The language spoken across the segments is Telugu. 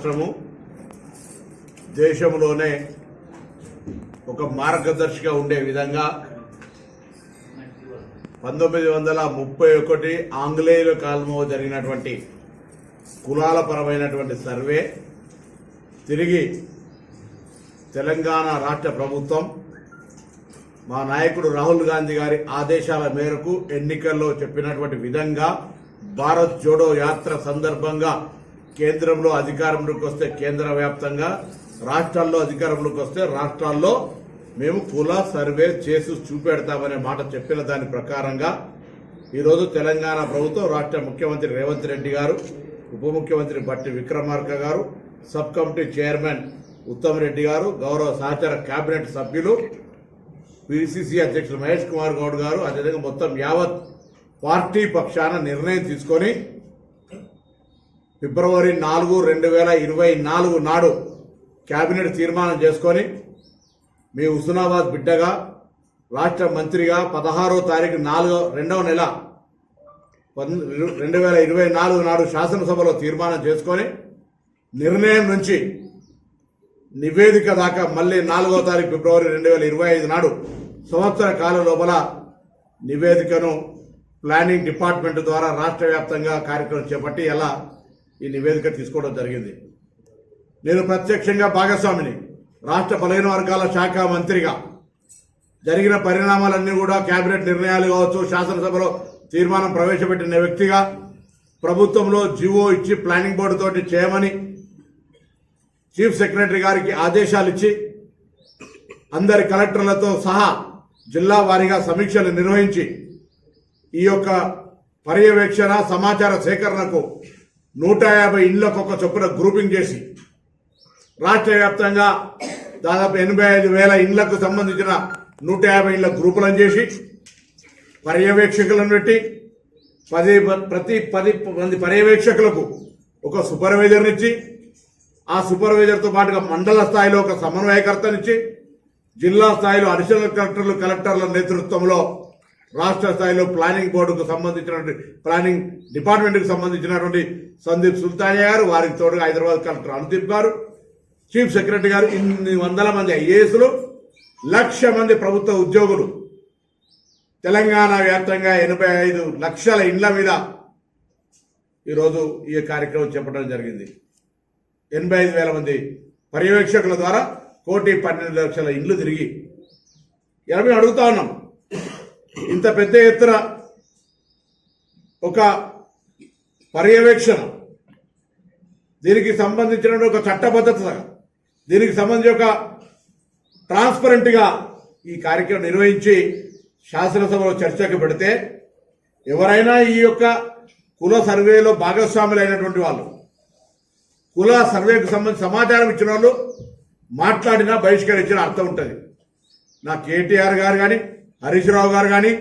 రాష్ట్రము దేశంలోనే ఒక మార్గదర్శిగా ఉండే విధంగా పంతొమ్మిది వందల ముప్పై ఒకటి ఆంగ్లేయుల కాలంలో జరిగినటువంటి కులాల పరమైనటువంటి సర్వే తిరిగి తెలంగాణ రాష్ట్ర ప్రభుత్వం మా నాయకుడు రాహుల్ గాంధీ గారి ఆదేశాల మేరకు ఎన్నికల్లో చెప్పినటువంటి విధంగా భారత్ జోడో యాత్ర సందర్భంగా కేంద్రంలో అధికారంలోకి వస్తే కేంద్ర వ్యాప్తంగా రాష్ట్రాల్లో అధికారంలోకి వస్తే రాష్ట్రాల్లో మేము కుల సర్వే చేసి చూపెడతామనే మాట చెప్పిన దాని ప్రకారంగా ఈరోజు తెలంగాణ ప్రభుత్వం రాష్ట్ర ముఖ్యమంత్రి రేవంత్ రెడ్డి గారు ఉప ముఖ్యమంత్రి బట్టి విక్రమార్క గారు sub committee chairman Uttam Reddy గారు గౌరవ సహచార కేబినెట్ సభ్యులు పిసిసి అధ్యక్షులు మహేష్ కుమార్ గౌడ్ గారు అదేవిధంగా మొత్తం యావత్ పార్టీ పక్షాన నిర్ణయం తీసుకొని ఫిబ్రవరి నాలుగు రెండు వేల ఇరవై నాలుగు నాడు కేబినెట్ తీర్మానం చేసుకొని మీ హుస్నాబాద్ బిడ్డగా రాష్ట్ర మంత్రిగా పదహారో తారీఖు నాలుగో రెండవ నెల పన్- రెండు వేల ఇరవై నాలుగు నాడు శాసనసభలో తీర్మానం చేసుకొని నిర్ణయం నుంచి నివేదిక దాకా మళ్ళీ నాలుగో తారీఖు ఫిబ్రవరి రెండు వేల ఇరవై ఐదు నాడు సంవత్సర కాలం లోపల నివేదికను ప్లానింగ్ డిపార్ట్మెంట్ ద్వారా రాష్ట్ర వ్యాప్తంగా కార్యక్రమం చేపట్టి ఎలా ఈ నివేదిక తీసుకోవడం జరిగింది. నేను ప్రత్యక్షంగా భాగస్వామిని రాష్ట్ర బలహీన వర్గాల శాఖ మంత్రిగా. జరిగిన పరిణామాలన్నీ కూడా కేబినెట్ నిర్ణయాలు కావచ్చు శాసనసభలో తీర్మానం ప్రవేశపెట్టిన వ్యక్తిగా ప్రభుత్వంలో జీవో ఇచ్చి ప్లానింగ్ బోర్డు తోటి చేయమని చీఫ్ సెక్రటరీ గారికి ఆదేశాలు ఇచ్చి అందరి కలెక్టర్లతో సహా జిల్లా వారీగా సమీక్షలు నిర్వహించి ఈ యొక్క పర్యవేక్షణ సమాచార సేకరణకు నూట యాభై ఇళ్ళకు ఒక చొప్పున గ్రూపింగ్ చేసి రాష్ట్ర వ్యాప్తంగా దాదాపు ఎనభై ఐదు వేల ఇళ్ళకు సంబంధించిన నూట యాభై ఇళ్ళ గ్రూపులను చేసి పర్యవేక్షకులను పెట్టి పది ప్రతి పది మంది పర్యవేక్షకులకు ఒక సూపర్వైజర్నిచ్చి ఆ సూపర్వైజర్తో పాటుగా మండల స్థాయిలో ఒక సమన్వయకర్తనిచ్చి జిల్లా స్థాయిలో అడిషనల్ కలెక్టర్లు కలెక్టర్ల నేతృత్వంలో రాష్ట్ర స్థాయిలో ప్లానింగ్ బోర్డుకు సంబంధించినటువంటి ప్లానింగ్ డిపార్ట్మెంట్కి సంబంధించినటువంటి సందీప్ సుల్తానియా గారు వారికి తోడుగా హైదరాబాద్ కలెక్టర్ అనుదీప్ గారు చీఫ్ సెక్రటరీ గారు ఇన్ని వందల మంది ఐఏఎస్లు లక్ష మంది ప్రభుత్వ ఉద్యోగులు. తెలంగాణ వ్యాప్తంగా ఎనభై ఐదు లక్షల ఇండ్ల మీద ఈరోజు ఈ కార్యక్రమం చెప్పడం జరిగింది. ఎనభై ఐదు వేల మంది పర్యవేక్షకుల ద్వారా కోటి పన్నెండు లక్షల ఇండ్లు తిరిగి. ఇలా మేము అడుగుతా ఉన్నాం. ఇంత పెద్ద ఎత్తున ఒక పర్యవేక్షణ దీనికి సంబంధించిన ఒక చట్టబద్ధత దీనికి సంబంధించి ఒక ట్రాన్స్పరెంట్గా ఈ కార్యక్రమం నిర్వహించి శాసనసభలో చర్చకు పెడితే ఎవరైనా ఈ యొక్క కుల సర్వేలో భాగస్వాములు అయినటువంటి వాళ్ళు కుల సర్వేకు సంబంధించి సమాచారం ఇచ్చిన వాళ్ళు మాట్లాడినా బహిష్కరించిన అర్థం ఉంటుంది. నా కేటీఆర్ గారు కానీ హరీష్ రావు గారు కానీ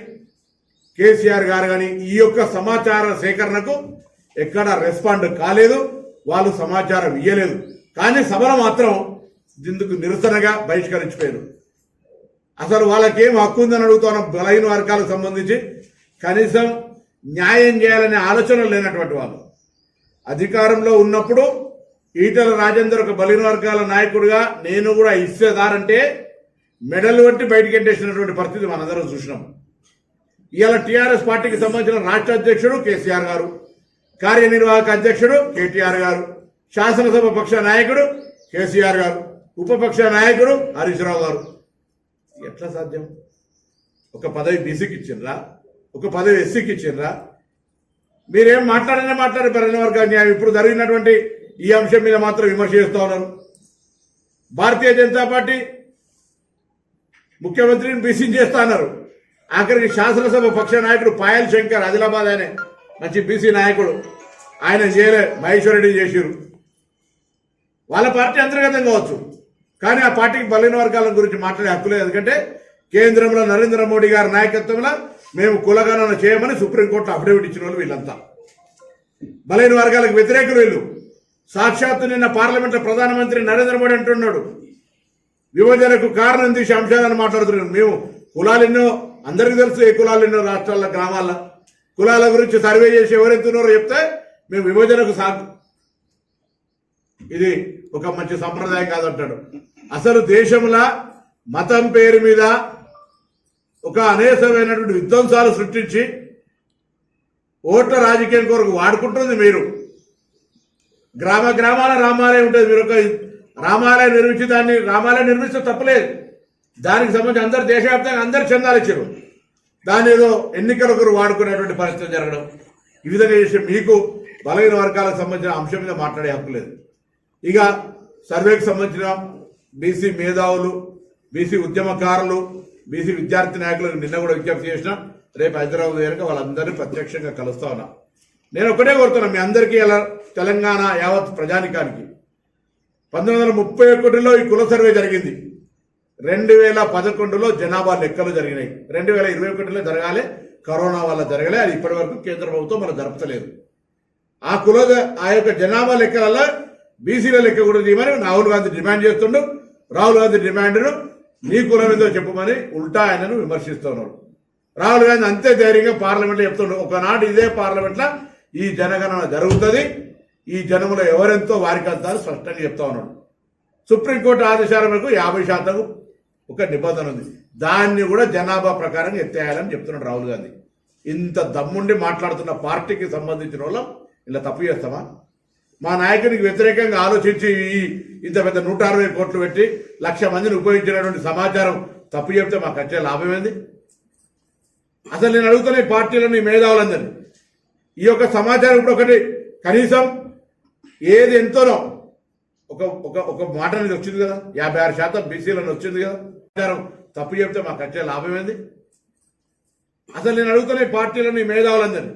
కేసీఆర్ గారు కానీ ఈ యొక్క సమాచార సేకరణకు ఎక్కడ రెస్పాండ్ కాలేదు వాళ్ళు సమాచారం ఇయ్యలేదు. కానీ సభలో మాత్రం ఇందుకు నిరసనగా బహిష్కరించిపోయారు. అసలు వాళ్ళకేం హక్కు ఉందని అడుగుతున్న బలహీన వర్గాలకు సంబంధించి. కనీసం న్యాయం చేయాలనే ఆలోచన లేనటువంటి వాళ్ళు. అధికారంలో ఉన్నప్పుడు ఈటల రాజేందర్ ఒక బలిన వర్గాల నాయకుడిగా నేను కూడా ఇచ్చేదారంటే మెడల్ వంటి బయటికి ఎంటేసినటువంటి పరిస్థితి మనందరం చూసినాం. ఇవాళ టీఆర్ఎస్ పార్టీకి సంబంధించిన రాష్ట్ర అధ్యక్షుడు కేసీఆర్ గారు కార్యనిర్వాహక అధ్యక్షుడు కేటీఆర్ గారు శాసనసభ పక్ష నాయకుడు కేసీఆర్ గారు ఉపపక్ష నాయకుడు హరీష్ రావు గారు. ఎట్లా సాధ్యం? ఒక పదవి బీసీకి ఇచ్చిండ్రా? ఒక పదవి ఎస్సీకి ఇచ్చిండ్రా? మీరేం మాట్లాడనే మాట్లాడే పరిణ వర్గ న్యాయం. ఇప్పుడు జరిగినటువంటి ఈ అంశం మీద మాత్రం విమర్శ చేస్తూ ఉన్నారు. భారతీయ జనతా పార్టీ ముఖ్యమంత్రిని బీసీ చేస్తున్నారు ఆఖరికి శాసనసభ పక్ష నాయకుడు పాయల్ శంకర్ ఆదిలాబాద్ అనే మంచి బీసీ నాయకుడు. ఆయన చేయలే మహేశ్వర్ రెడ్డి చేసిరు వాళ్ళ పార్టీ అంతర్గతం కావచ్చు. కానీ ఆ పార్టీకి బలహీన వర్గాల గురించి మాట్లాడే హక్కు లేదు. ఎందుకంటే కేంద్రంలో నరేంద్ర మోడీ గారి నాయకత్వంలో మేము కులగణన చేయమని సుప్రీంకోర్టు అఫిడవిట్ ఇచ్చిన వాళ్ళు వీళ్ళంతా. బలహీన వర్గాలకు వ్యతిరేకులు వీళ్ళు. సాక్షాత్తు నిన్న పార్లమెంట్లో ప్రధానమంత్రి నరేంద్ర మోడీ అంటున్నాడు. విభజనకు కారణం తీసే అంశాలను మాట్లాడుతున్నాం మేము కులాలు ఎన్నో అందరికీ తెలుసు ఏ కులాలు ఎన్నో రాష్ట్రాల్లో గ్రామాల్లో కులాల గురించి సర్వే చేసి ఎవరెత్తున్నారో చెప్తే మేము విభజనకు సా ఇది ఒక మంచి సంప్రదాయం కాదంటాడు. అసలు దేశంలో మతం పేరు మీద ఒక అనేకమైనటువంటి విధ్వంసాలు సృష్టించి ఓట్ల రాజకీయం కొరకు వాడుకుంటుంది మీరు. గ్రామ గ్రామాల రామాలయం ఉంటుంది. మీరు ఒక రామాలయం నిర్మించి దాన్ని రామాలయం నిర్మిస్తే తప్పలేదు. దానికి సంబంధించి అందరు దేశవ్యాప్తంగా అందరు చందాలు ఇచ్చారు. దాని ఏదో ఎన్నికల కొరకు వాడుకునేటువంటి పరిస్థితి జరగడం ఈ విధంగా చేసి మీకు బలహీన వర్గాలకు సంబంధించిన అంశం మీద మాట్లాడే హక్కు లేదు. ఇక సర్వేకి సంబంధించిన బీసీ మేధావులు బీసీ ఉద్యమకారులు బీసీ విద్యార్థి నాయకులకు నిన్న కూడా విజ్ఞప్తి చేసిన రేపు హైదరాబాద్ కనుక వాళ్ళందరినీ ప్రత్యక్షంగా కలుస్తా ఉన్నా. నేను ఒకటే కోరుతున్నా మీ అందరికీ ఎలా తెలంగాణ యావత్ ప్రజానికానికి పంతొమ్మిది వందల ముప్పై ఒకటిలో ఈ కుల సర్వే జరిగింది. రెండు వేల పదకొండులో జనాభా లెక్కలు జరిగినాయి. రెండు వేల ఇరవై ఒకటిలో జరగాలి కరోనా వల్ల జరగలే అది ఇప్పటి వరకు కేంద్ర ప్రభుత్వం మనం జరపలేదు ఆ కుల ఆ యొక్క జనాభా లెక్కలలో బీసీల లెక్క కూడా తీయమని రాహుల్ గాంధీ డిమాండ్ చేస్తుండు. రాహుల్ గాంధీ డిమాండ్ను నీ కులం ఏదో చెప్పమని ఉల్టా ఆయనను విమర్శిస్తున్నారు. రాహుల్ గాంధీ అంతే ధైర్యంగా పార్లమెంట్లో చెప్తుండ్రు ఒకనాడు ఇదే పార్లమెంట్లో ఈ జనగణన జరుగుతుంది. ఈ జనములో ఎవరెంతో వారికి అంతాలు స్పష్టంగా చెప్తా ఉన్నాడు. సుప్రీంకోర్టు ఆదేశాల మేరకు యాభై శాతం ఒక నిబంధన ఉంది. దాన్ని కూడా జనాభా ప్రకారం ఎత్తేయాలని చెప్తున్నాడు రాహుల్ గాంధీ. ఇంత దమ్ముండి మాట్లాడుతున్న పార్టీకి సంబంధించిన వాళ్ళం ఇలా తప్పు చేస్తామా? మా నాయకునికి వ్యతిరేకంగా ఆలోచించి ఈ ఇంత పెద్ద నూట అరవై కోట్లు పెట్టి లక్ష మందిని ఉపయోగించినటువంటి సమాచారం తప్పు చెప్తే మాకు వచ్చే లాభం ఏంది? అసలు నేను అడుగుతున్న ఈ పార్టీలని మేధావులందరినీ. ఈ యొక్క సమాచారం ఇప్పుడు ఒకటి కనీసం ఏది ఎంతోనో. ఒక ఒక ఒక మాట అనేది వచ్చింది కదా. యాభై ఆరు శాతం బీసీలను వచ్చింది కదా. తప్పు చెప్తే మాకు వచ్చే లాభం ఏంది? అసలు నేను అడుగుతున్న ఈ పార్టీలని మేధావులందరినీ.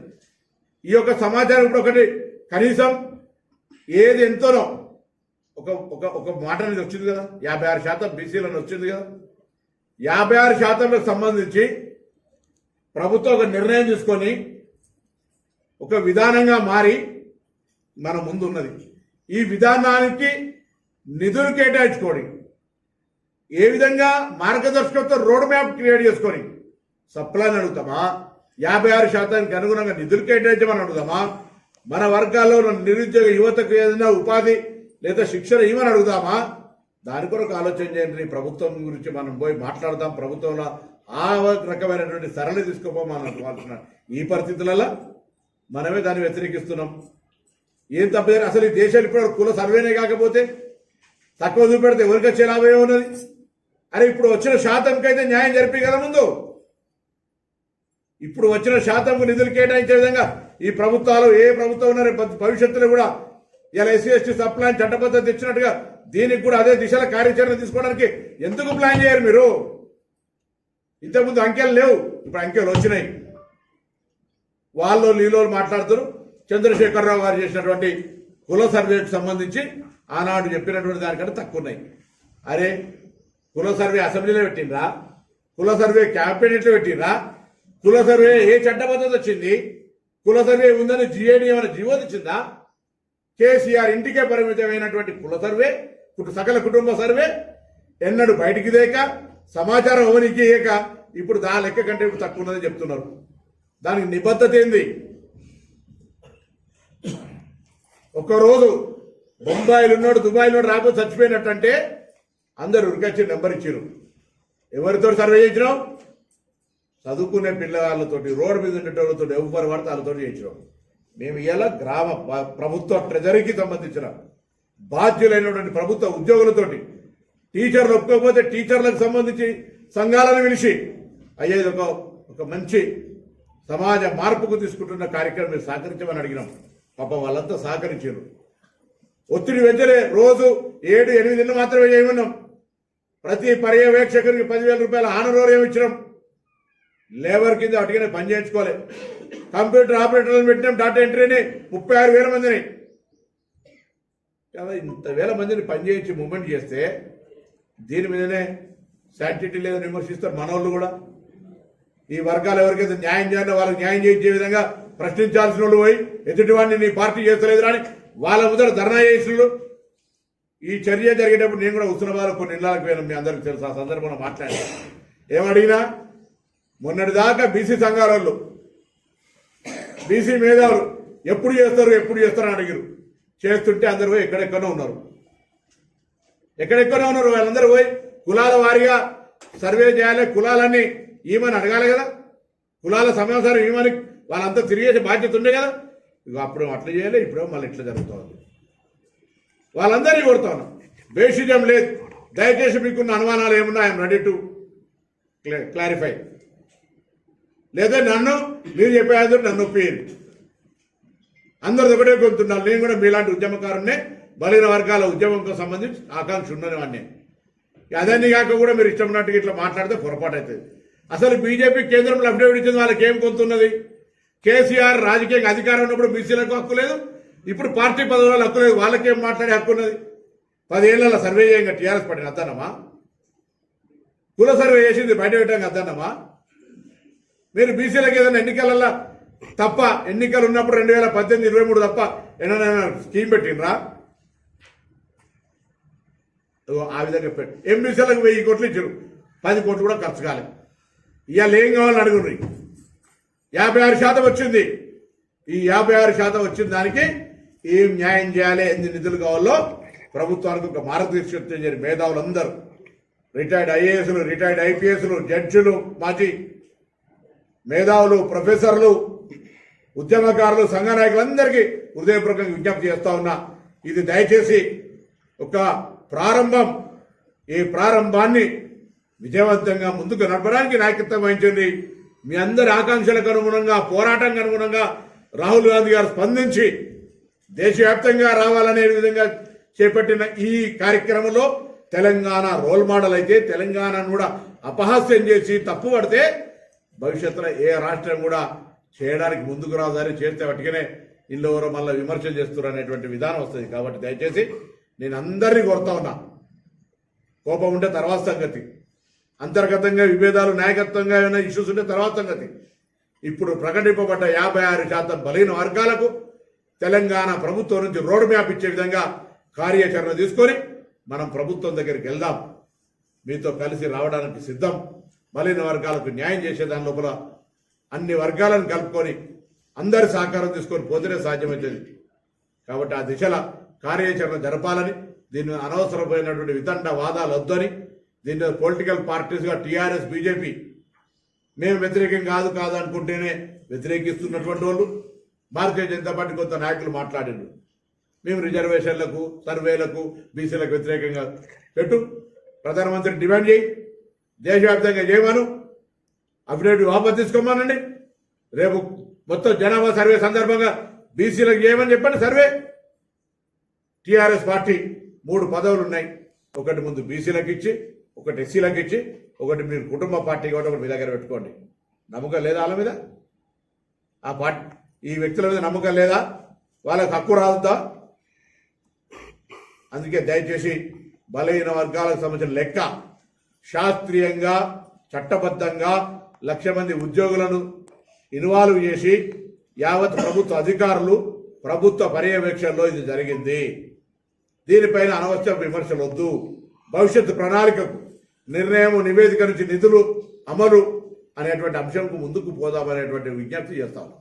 ఈ యొక్క సమాచారం ఇప్పుడు ఒకటి కనీసం ఏది ఎంతోనో. ఒక ఒక ఒక మాట అనేది వచ్చింది కదా. యాభై ఆరు శాతం బీసీలను వచ్చింది కదా. యాభై ఆరు శాతంలకు సంబంధించి ప్రభుత్వం ఒక నిర్ణయం తీసుకొని ఒక విధానంగా మారి మన ముందు ఉన్నది ఈ విధానానికి నిధులు కేటాయించుకొని ఏ విధంగా మార్గదర్శకత్వ రోడ్ మ్యాప్ క్రియేట్ చేసుకొని సప్లాన్ అడుగుతామా? యాభై ఆరు శాతానికి అనుగుణంగా నిధులు కేటాయించమని అడుగుదామా మన వర్గాల్లో ఉన్న నిరుద్యోగ యువతకు ఏదైనా ఉపాధి లేదా శిక్షణ ఇవ్వని అడుగుదామా దాని కొరకు ఆలోచన చేయండి. ప్రభుత్వం గురించి మనం పోయి మాట్లాడదాం. ప్రభుత్వంలో ఆ రకమైనటువంటి సరళి తీసుకోపోమని అనుకోవాల్సిన ఈ పరిస్థితులలో మనమే దాన్ని వ్యతిరేకిస్తున్నాం. ఏం తప్పలేదు అసలు ఈ దేశాలు ఇప్పుడు కుల సర్వేనే కాకపోతే తక్కువ చూపెడితే ఎవరికి వచ్చే లాభం ఉన్నది? అరే ఇప్పుడు వచ్చిన శాతంకైతే న్యాయం జరిపి కదా ముందు. ఇప్పుడు వచ్చిన శాతంకు నిధులు కేటాయించే విధంగా ఈ ప్రభుత్వాలు ఏ ప్రభుత్వం ఉన్నారో భవిష్యత్తులో కూడా ఇలా ఎస్సీ ఎస్టీ సప్లై చట్టబద్ధత తెచ్చినట్టుగా దీనికి కూడా అదే దిశలో కార్యాచరణ తీసుకోవడానికి ఎందుకు ప్లాన్ చేయరు మీరు? ఇంతకుముందు అంకెలు లేవు ఇప్పుడు అంకెలు వచ్చినాయి. వాళ్ళు లీలో మాట్లాడుతారు చంద్రశేఖరరావు గారు చేసినటువంటి కుల సర్వేకి సంబంధించి ఆనాడు చెప్పినటువంటి దానికంటే తక్కువ ఉన్నాయి అరే కుల సర్వే అసెంబ్లీలో పెట్టిండ్రా? కుల సర్వే క్యాబినెట్లో పెట్టిండ్రా? కుల సర్వే ఏ చట్టబద్ధత వచ్చింది? కుల సర్వే ఉందని జిఏడి ఏమైనా జీవో తెచ్చిందా? కేసీఆర్ ఇంటికే పరిమితమైనటువంటి కుల సర్వే సకల కుటుంబ సర్వే ఎన్నడు బయటికి దేక సమాచారం అవనికి ఏక ఇప్పుడు దా లెక్క కంటే ఇప్పుడు తక్కువ ఉన్నదని చెప్తున్నారు. దానికి నిబద్ధత ఏంది? ఒకరోజు బొంబాయిలో ఉన్నాడు దుబాయ్లో ఉన్నాడు రాకపోతే చచ్చిపోయినట్టంటే అందరు ఉరికొచ్చి నెంబర్ ఇచ్చారు ఎవరితో సర్వే చేయించినాం చదువుకునే పిల్లవాళ్ళతో రోడ్డు మీద ఉండేటోళ్ళతో ఎవరు పడితే వాళ్ళతో చేయించినాం మేము ఇలా గ్రామ ప- ప్రభుత్వ ట్రెజరీకి సంబంధించిన బాధ్యులైనటువంటి ప్రభుత్వ ఉద్యోగులతోటి టీచర్లు ఒప్పుకోకపోతే టీచర్లకు సంబంధించి సంఘాలను పిలిచి అయ్యేది ఒక ఒక మంచి సమాజ మార్పుకు తీసుకుంటున్న కార్యక్రమం మీరు సహకరించమని అడిగినాం. పాపం వాళ్ళంతా సహకరించారు. ఒత్తిడి వెంటనే రోజు ఏడు ఎనిమిదిన్న మాత్రమే చేయమన్నాం. ప్రతి పర్యవేక్షకునికి పదివేల రూపాయల ఆనరోరియం ఇచ్చినాం. లేబర్ కింద అటుగానే పని చేయించుకోవాలి. కంప్యూటర్ ఆపరేటర్లను పెట్టినాం డాటా ఎంట్రీని ముప్పై ఆరు వేల మందిని. కదా ఇంత వేల మందిని పని చేయించి మూమెంట్ చేస్తే దీని మీదనే శాంటిటీ లేదని విమర్శిస్తారు మనోళ్ళు కూడా. ఈ వర్గాలు ఎవరికైతే న్యాయం చేయాలో వాళ్ళకి న్యాయం చేయించే విధంగా ప్రశ్నించాల్సిన వాళ్ళు పోయి ఎదుటివాడిని నీ పార్టీ చేస్తలేదు అని వాళ్ళ ముందర ధర్నా చేసిన ఈ చర్య జరిగేటప్పుడు నేను కూడా ఉస్మానాబాద్ కొన్ని ఇళ్ళకి పోయినా మీ అందరికి తెలుసు ఆ సందర్భంలో మాట్లాడాను. ఏమడిగినా మొన్నటి దాకా బీసీ సంఘాల వాళ్ళు బీసీ మేధావులు ఎప్పుడు చేస్తారు ఎప్పుడు చేస్తారు అని అడిగారు. చేస్తుంటే అందరూ పోయి ఎక్కడెక్కడో ఉన్నారు. ఎక్కడెక్కడో ఉన్నారు వాళ్ళందరూ పోయి కులాల వారీగా సర్వే చేయాలి కులాలన్నీ ఈమెను అడగాలి కదా. కులాల సమాచారం ఈమని వాళ్ళంతా తిరిగేసే బాధ్యత ఉండే కదా. ఇక అప్పుడు అట్లా చేయాలి ఇప్పుడు మళ్ళీ ఇట్లా జరుగుతుంది. వాళ్ళందరినీ కొడతాను బేషిజం లేదు. దయచేసి మీకున్న అనుమానాలు ఏమున్నా ఐఎమ్ రెడీ టు క్లారిఫై. లేదా నన్ను మీరు చెప్పేది నన్ను ఒప్పియండి. అందరూ ఒకటే గొంతున్నారు. నేను కూడా మీలాంటి ఉద్యమకారున్నే బలహీన వర్గాల ఉద్యమంతో సంబంధించి ఆకాంక్ష ఉన్నది వాడిని అదన్నీ కాక కూడా మీరు ఇష్టం ఉన్నట్టుగా ఇట్లా మాట్లాడితే పొరపాటు అవుతుంది అసలు బీజేపీ కేంద్రంలో అఫిడవిట్ ఇచ్చింది వాళ్ళకి ఏం గొంతున్నది కేసీఆర్ రాజకీయంగా అధికారం ఉన్నప్పుడు బీసీలకు హక్కు లేదు. ఇప్పుడు పార్టీ పదవుల హక్కు లేదు. వాళ్ళకేం మాట్లాడే హక్కు ఉన్నది? పదేళ్ళ సర్వే చేయంగా టీఆర్ఎస్ పార్టీని అద్దన్నమా కుల సర్వే చేసింది బయట పెట్టాక అద్దన్నమా మీరు బీసీలకు ఏదైనా ఎన్నికలలో తప్ప ఎన్నికలు ఉన్నప్పుడు రెండు వేల పద్దెనిమిది ఇరవై మూడు తప్ప ఏమైనా స్కీమ్ పెట్టినరా ఆ విధంగా పెట్టి. ఎంబీసీలకు వెయ్యి కోట్లు ఇచ్చారు? పది కోట్లు కూడా ఖర్చు కాలేదు ఇవాళ ఏం కావాలని అడుగుర్రి? యాభై ఆరు శాతం వచ్చింది. ఈ యాభై ఆరు శాతం వచ్చిన దానికి ఏం న్యాయం చేయాలి ఎన్ని నిధులు కావాలో ప్రభుత్వానికి ఒక మార్గదర్శకత్వం చేయని మేధావులందరూ. రిటైర్డ్ ఐఏఎస్లు రిటైర్డ్ ఐపీఎస్లు జడ్జిలు మాజీ మేధావులు ప్రొఫెసర్లు ఉద్యమకారులు సంఘ నాయకులందరికీ హృదయపూర్వకంగా విజ్ఞప్తి చేస్తా ఉన్నా. ఇది దయచేసి ఒక ప్రారంభం. ఈ ప్రారంభాన్ని విజయవంతంగా ముందుకు నడపడానికి నాయకత్వం వహించండి. మీ అందరి ఆకాంక్షలకు అనుగుణంగా పోరాటానికి అనుగుణంగా రాహుల్ గాంధీ గారు స్పందించి దేశవ్యాప్తంగా రావాలనే విధంగా చేపట్టిన ఈ కార్యక్రమంలో తెలంగాణ రోల్ మోడల్ అయితే తెలంగాణను కూడా అపహాస్యం చేసి తప్పు పడితే భవిష్యత్తులో ఏ రాష్ట్రం కూడా చేయడానికి ముందుకు రాదని చేస్తే వాటికనే ఇందులో ఎవరో మళ్ళీ విమర్శలు చేస్తారు అనేటువంటి విధానం వస్తుంది. కాబట్టి దయచేసి నేను అందరినీ కోరుతా ఉన్నా. కోపం ఉంటే తర్వాత సంగతి. అంతర్గతంగా విభేదాలు నాయకత్వంగా ఏమైనా ఇష్యూస్ ఉంటే తర్వాత సంగతి. ఇప్పుడు ప్రకటింపబడ్డ యాభై ఆరు శాతం బలహీన వర్గాలకు తెలంగాణ ప్రభుత్వం నుంచి రోడ్ మ్యాప్ ఇచ్చే విధంగా కార్యాచరణ తీసుకొని మనం ప్రభుత్వం దగ్గరికి వెళ్దాం. మీతో కలిసి రావడానికి సిద్ధం. బలైన వర్గాలకు న్యాయం చేసే దాని లోపల అన్ని వర్గాలను కలుపుకొని అందరి సహకారం తీసుకొని పోతేనే సాధ్యమవుతుంది. కాబట్టి ఆ దిశల కార్యాచరణ జరపాలని దీన్ని అనవసరమైనటువంటి వితండ వాదాలు వద్దని దీన్ని పొలిటికల్ పార్టీస్గా టీఆర్ఎస్ బీజేపీ మేము వ్యతిరేకం కాదు కాదు అనుకుంటేనే వ్యతిరేకిస్తున్నటువంటి వాళ్ళు. భారతీయ జనతా పార్టీ కొంత నాయకులు మాట్లాడిండ్రు. మేము రిజర్వేషన్లకు సర్వేలకు బీసీలకు వ్యతిరేకంగా పెట్టు. ప్రధానమంత్రి డిమాండ్ చేయి. దేశవ్యాప్తంగా చేయమను. అఫిడవిట్ వాపస్ తీసుకోమానండి. రేపు మొత్తం జనాభా సర్వే సందర్భంగా బీసీలకు చేయమని చెప్పండి సర్వే. టీఆర్ఎస్ పార్టీ మూడు పదవులు ఉన్నాయి. ఒకటి ముందు బీసీలకు ఇచ్చి ఒకటి ఎస్సీలకు ఇచ్చి ఒకటి మీరు కుటుంబ పార్టీ కాబట్టి ఒకటి మీ దగ్గర పెట్టుకోండి. నమ్మకం లేదా వాళ్ళ మీద? ఆ పార్టీ ఈ వ్యక్తుల మీద నమ్మకం లేదా? వాళ్ళకి హక్కు రాదుదా అందుకే దయచేసి బలహీన వర్గాలకు సంబంధించిన లెక్క శాస్త్రీయంగా చట్టబద్ధంగా లక్ష మంది ఉద్యోగులను ఇన్వాల్వ్ చేసి యావత్ ప్రభుత్వ అధికారులు ప్రభుత్వ పర్యవేక్షణలో ఇది జరిగింది. దీనిపైన అనవసర విమర్శలు వద్దు భవిష్యత్తు ప్రణాళికకు నిర్ణయం నివేదిక నుంచి నిధులు అమలు అనేటువంటి అంశంకు ముందుకు పోదామనేటువంటి విజ్ఞప్తి చేస్తాము